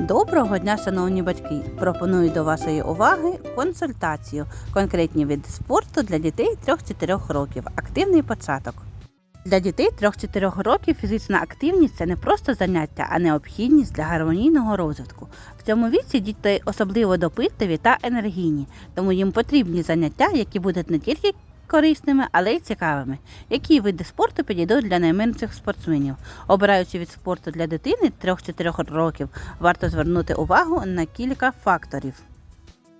Доброго дня, шановні батьки! Пропоную до вашої уваги консультацію. Конкретні види спорту для дітей 3-4 років. Активний початок. Для дітей 3-4 років фізична активність це не просто заняття, а необхідність для гармонійного розвитку. В цьому віці діти особливо допитливі та енергійні, тому їм потрібні заняття, які будуть не тільки корисними, але й цікавими. Які види спорту підійдуть для найменших спортсменів? Обираючи від спорту для дитини 3-4 років, варто звернути увагу на кілька факторів.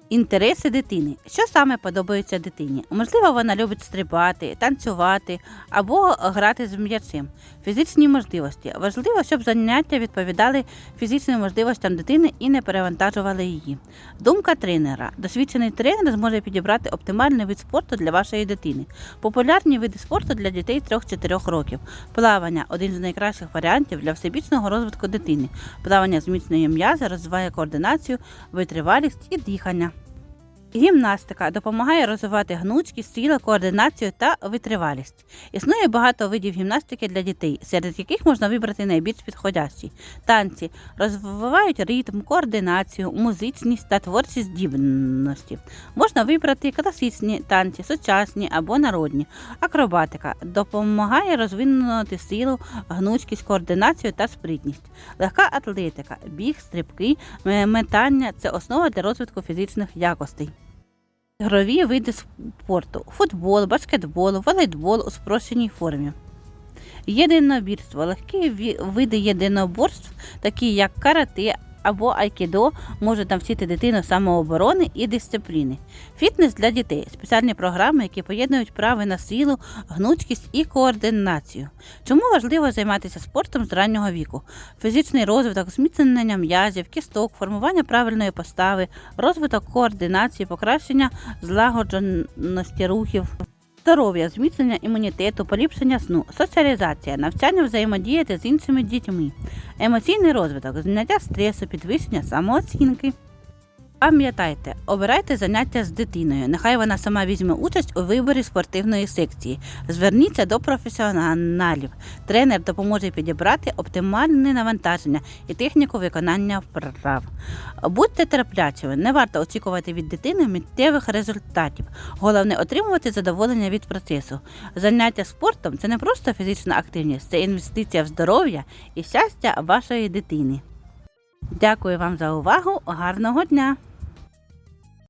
Інтереси дитини. Що саме подобається дитині? Можливо, вона любить стрибати, танцювати або грати з м'ячем. Фізичні можливості. Важливо, щоб заняття відповідали фізичним можливостям дитини і не перевантажували її. Думка тренера. Досвідчений тренер зможе підібрати оптимальний вид спорту для вашої дитини. Популярні види спорту для дітей 3-4 років. Плавання один з найкращих варіантів для всебічного розвитку дитини. Плавання зміцнює м'язи, розвиває координацію, витривалість і дихання. Гімнастика допомагає розвивати гнучкість, силу, координацію та витривалість. Існує багато видів гімнастики для дітей, серед яких можна вибрати найбільш підходящі. Танці розвивають ритм, координацію, музичність та творчі здібності. Можна вибрати класичні танці, сучасні або народні. Акробатика допомагає розвинути силу, гнучкість, координацію та спритність. Легка атлетика, біг, стрибки, метання це основа для розвитку фізичних якостей. Ігрові види спорту: футбол, баскетбол, волейбол у спрощеній формі. Єдинобірство. Легкі види єдиноборств, такі як карате або айкідо, можуть навчити дитину самооборони і дисципліни. Фітнес для дітей спеціальні програми, які поєднують прави на силу, гнучкість і координацію. Чому важливо займатися спортом з раннього віку? Фізичний розвиток, зміцнення м'язів, кісток, формування правильної постави, розвиток координації, покращення злагодженості рухів. Здоров'я, зміцнення імунітету, поліпшення сну, соціалізація, навчання взаємодіяти з іншими дітьми, емоційний розвиток, зняття стресу, підвищення самооцінки. Пам'ятайте, обирайте заняття з дитиною. Нехай вона сама візьме участь у виборі спортивної секції. Зверніться до професіоналів. Тренер допоможе підібрати оптимальне навантаження і техніку виконання вправ. Будьте терплячими, не варто очікувати від дитини миттєвих результатів. Головне отримувати задоволення від процесу. Заняття спортом це не просто фізична активність, це інвестиція в здоров'я і щастя вашої дитини. Дякую вам за увагу. Гарного дня!